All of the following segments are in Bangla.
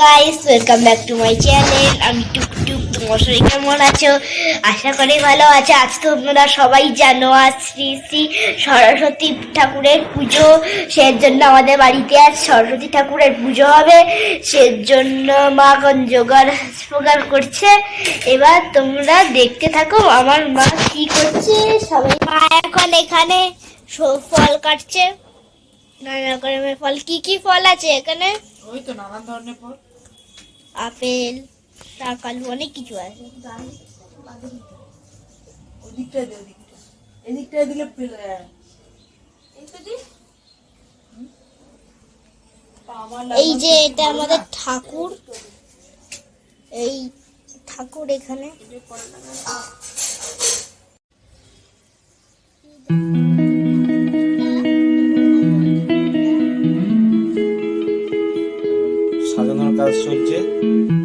Guys welcome back to my channel আমি টুকটুক তোমার শরীর কেমন আছো? আশা করি ভালো আছে। আজ তোমরা সবাই জানো, আজ শ্রী শ্রী সরস্বতী ঠাকুরের পুজো। সেজন্য আমাদের বাড়িতে আজ সরস্বতী ঠাকুরের পুজো হবে। সেজন্য মা এখন জোগাড় ফোগাড় করছে। এবার তোমরা দেখতে থাকো, আমার মা কি করছে? সবাই মা এখন এখানে ফল কাটছে। নানা রকমের ফল। কি কি ফল আছে এখানে? ওই তো নানান ধরনের ফল। আপেল কালু অনেক কিছু আছে। দে ওদিকটা। দিলে এই যে এটা আমাদের ঠাকুর। এই ঠাকুর এখানে। কাজ চলছে।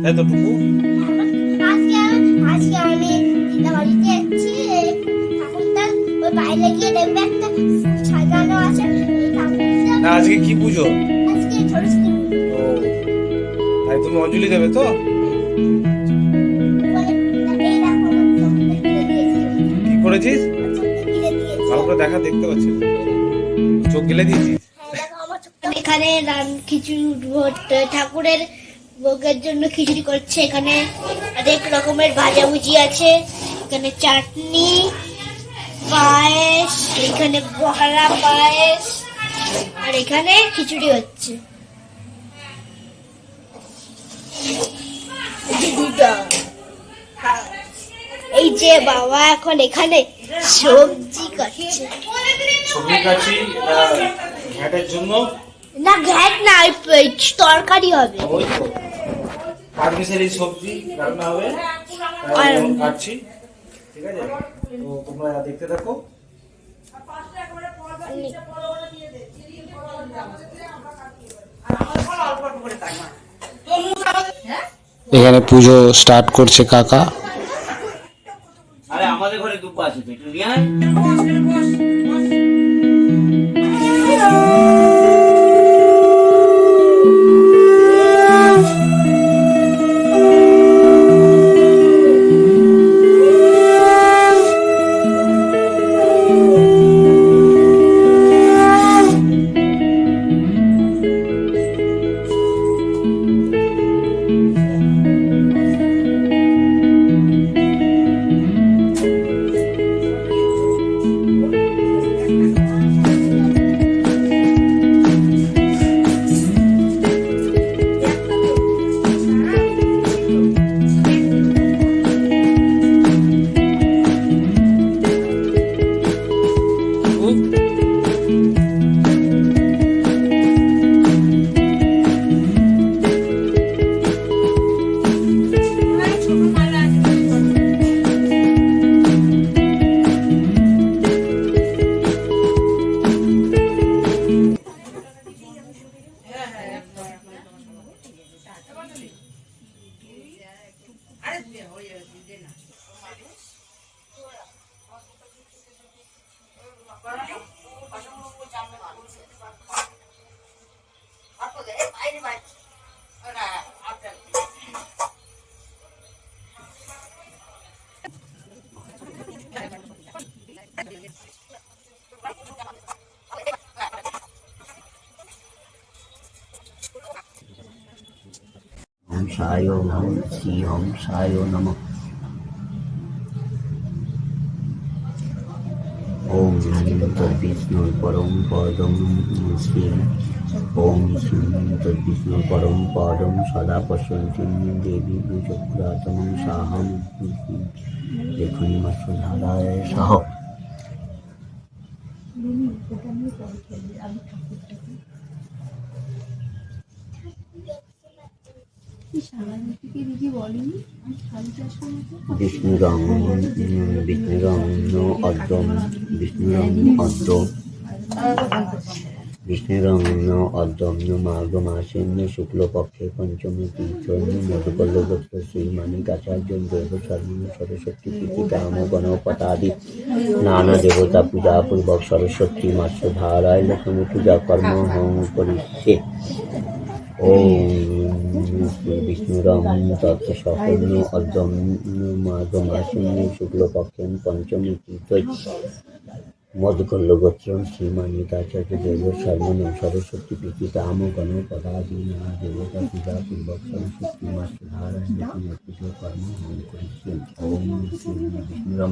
তাই তো টুকু আজকে আজকে আমি বাড়িতে যাচ্ছি। ঠাকুরটা ওই বাইরে গিয়ে দেখবে একটা সাজানো আছে। না আজকে কি পুজো? আজকে ও তাই তুমি অঞ্জলি দেবে তো। কি করেছিস। ভালো করে দেখা দেখতে পাচ্ছি। চোখ গেলে দিয়েছিস? এখানে রান খিচুড়ি ঠাকুরের ভোগের জন্য খিচুড়ি করছে। এখানে অনেক রকমের ভাজাভুজি আছে। এখানে চাটনি পায়েস এখানে বহারা পায়েস আর এখানে খিচুড়ি হচ্ছে। এই যে বাবা এখন এখানে সবজি কাটছে। ঘ্যাটের জন্য। না ঘ্যাট না তরকারি হবে। ওই তো সবজি রান্না হবে। কাটছি ঠিক আছে? তো তোমরা দেখতে থাকো। এখানে পুজো স্টার্ট করছে কাকা। আরে আমাদের ঘরে দুপা আছে একটু নিয়ে আয়। হংসায় নম শ্রী হংসায় নম। ওম তদ্বিষ্ণুর পরম পদম শ্রী। ওম শ্রী তদ্বিষ্ণুর পরম পদম সদা পশ্যন্তি দেবী পুরাতমং সাহম লেখনী মৎস্যধারায় শুক্লপক্ষে পঞ্চমী তীর্থন্য মধুকল্লগোত্র শ্রীমানিক আচার্য দেব শর্মণ সরস্বতী প্রীতি কাম গণপতাদি নানা দেবতা পূজা পূর্বক সরস্বতী মাস ধারায় লক্ষ্মী পূজা কর্ম করিষ্যে ওম বিষ্ণুরম তত্ত্ব সকর্ণ অর্ধমাসিন্য শুক্লপক্ষেন পঞ্চমী তীর্থই মধুকল্ল গোত্রম শ্রীমানিকাচার্য দেব শর্মণম সরস্বতী প্রীতি কাম গণ পদাদীনা দেবতা পূজা পূর্বক সরস্বতী মাস ধারণ কর্ম করেছেন ওম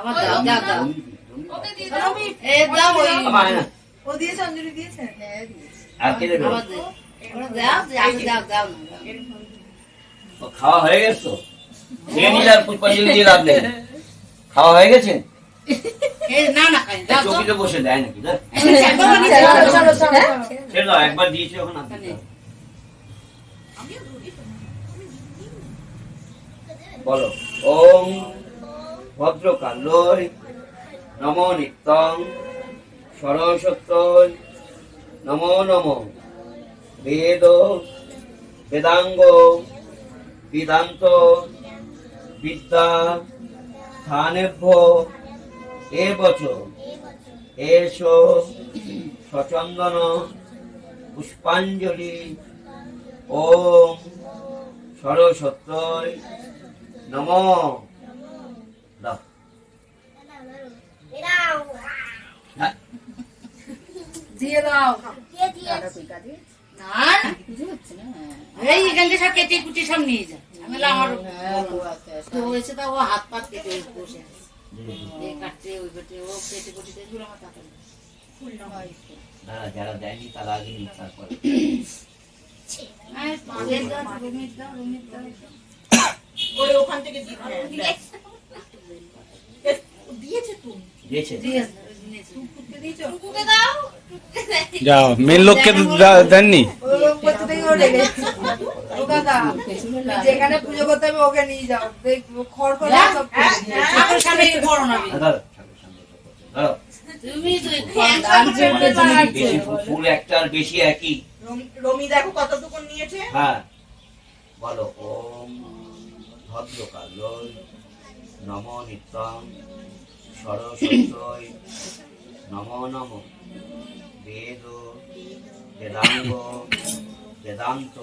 আবার দাও দাও দাও। রমি, এ দাও ওই না, ও দিয়েছে অঞ্জলি দিয়েছে? আর কে দেবে? ওরা দাও দাও দাও দাও। ও খাওয়া হয়ে গেছে তো? খেয়ে নিলে আর পুষ্পাঞ্জলি দিয়ে লাভ নেই। খাওয়া হয়ে গেছে? না না খাই দাও তো বসে দেয় নাকি না চলো একবার দিয়েছি। বলো ওম ভদ্রকাল্যই নম নিত্যং সরস্বত্যই নমো নম। বেদ বেদাঙ্গ বেদান্ত বিদ্যা স্থানেভ্য এ বছর এসো সচন্দন পুষ্পাঞ্জলি। ওম সরস্বত্যই নম দাও হ্যাঁ, দিয়ে দাও। এই এখান থেকে সব কেটে কুটে সব নিয়ে যা। আমি আমার তো হয়েছে তা ও হাত পাত কেটে বসে আছে। কাটতে ওই কেটে ও কেটে কুটে দেখল আমার তাতে যারা দেয়নি তারা আগে নিক তারপরে। ওখান থেকে হ্যাঁ। দিয়েছে তো। দিয়েছে। যাও মেন লোককে তো দেননি? ও কোথা থেকে ও লেগে ও দাদা যেখানে পুজো করতে হবে ওকে নিয়ে যাও। খড় করে সব হ্যাঁ, ফু- ফুল একটা আর বেশি একই। রমি- দেখো কতটুকু নিয়েছে। হ্যাঁ। বলো ওম ভদ্রকাল্যই নম নিত্যং সরস্বত্যই নম নম। বেদ বেদাঙ্গ বেদান্ত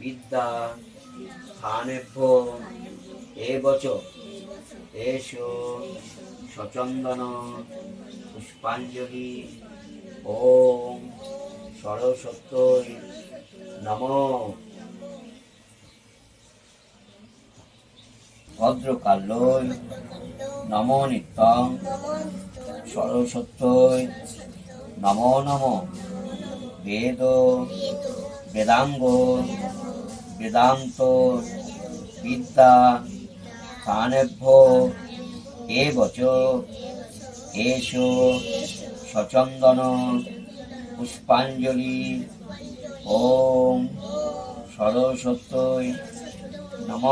বিদ্যা স্থানেভ্য এ বচ এসো সচন্দন পুষ্পাঞ্জলি। ওম সরস্বত্যই নম। ভদ্রকাল্যই নম নিত্যং সরস্বত্যই নম নম। বেদ। বেদাঙ্গ। বেদান্ত। বিদ্যা। স্থানেভ্য এ বচ। এসো সচন্দন। পুষ্পাঞ্জলি। ওম সরস্বত্যই নম।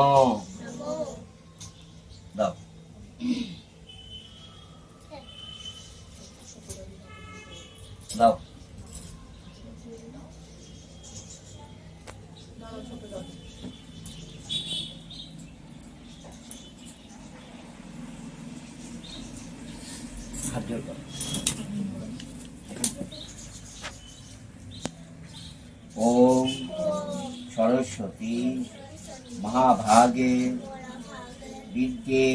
দাও। দাও। হাত ওম সরস্বতী মহাভাগে বিদ্যে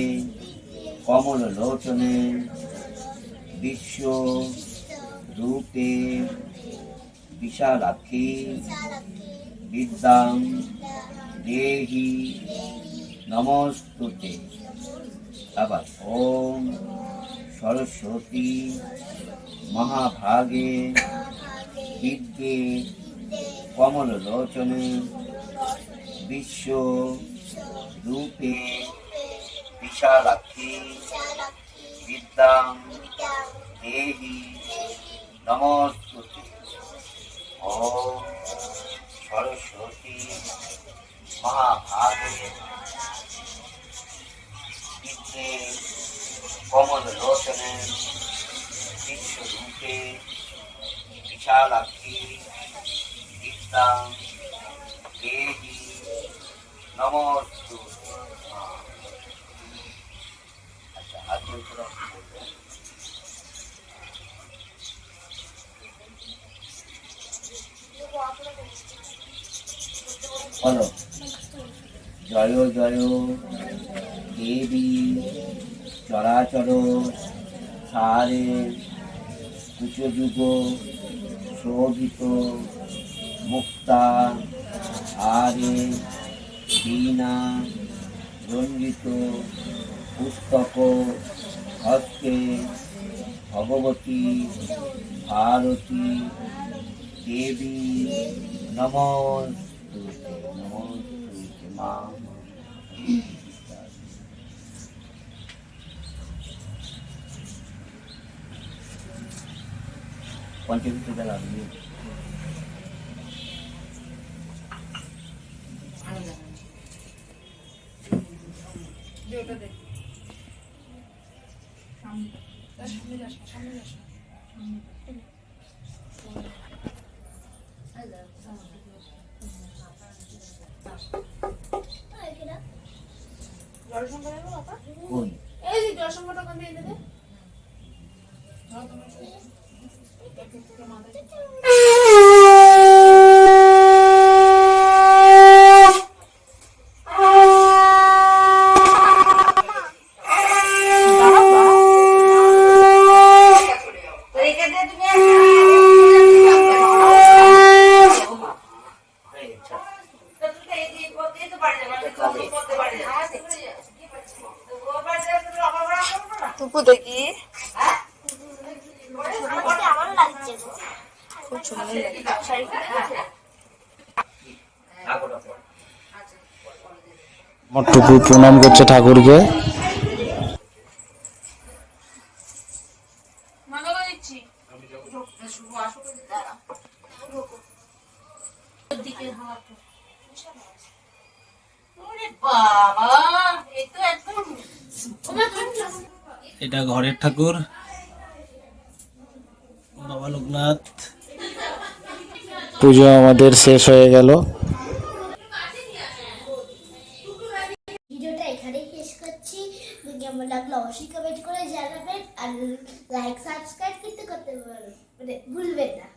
কমললোচনে বিশ্ব রূপে বিশালাক্ষী বিদ্যাং দেহি নমস্তুতে। আবার ওম সরস্বতী মহাভাগে বিদ্যে কমললোচনে বিশ্ব রূপে বিশালাক্ষী বিদ্যাং দেহি নমস্তুতে ওম সরস্বতী মহাভাগে বিদ্যে কমললোচনে বিশ্বরূপে বিশালাক্ষী বিদ্যাং দেহি নমস্তু আচ্ছা হাত আপনি বলবেন। বলো জয় জয় দেবী চরাচর সারে কুচযুগ শোভিত মুক্তা আরে বীণা রঞ্জিত পুস্তক হস্তে ভগবতী ভারতী দেবী নমস্তুতে নমস্তুতে মা পঞ্চমীতে যারা আপনি যে ওটা দেখ সামনে তার সামনে যাস না, সামনে যাস না। জলসংখ্যা নেব বাবা? কোন এই যে জলসংখ্যাটা ওখান থেকে এনে দে। টুকু দেখি। খুব সুন্দর লাগে। টুকু প্রণাম করছে ঠাকুরকে। বাবা এই তো একদম এটা ঘরের ঠাকুর। বাবা লোকনাথ। পুজো আমাদের শেষ হয়ে গেল। ভিডিওটা এখানেই শেষ করছি। কেমন লাগল অবশ্যই কমেন্ট করে জানাবেন। আর লাইক সাবস্ক্রাইব কিন্তু করতে পারবেন মানে ভুলবেন না।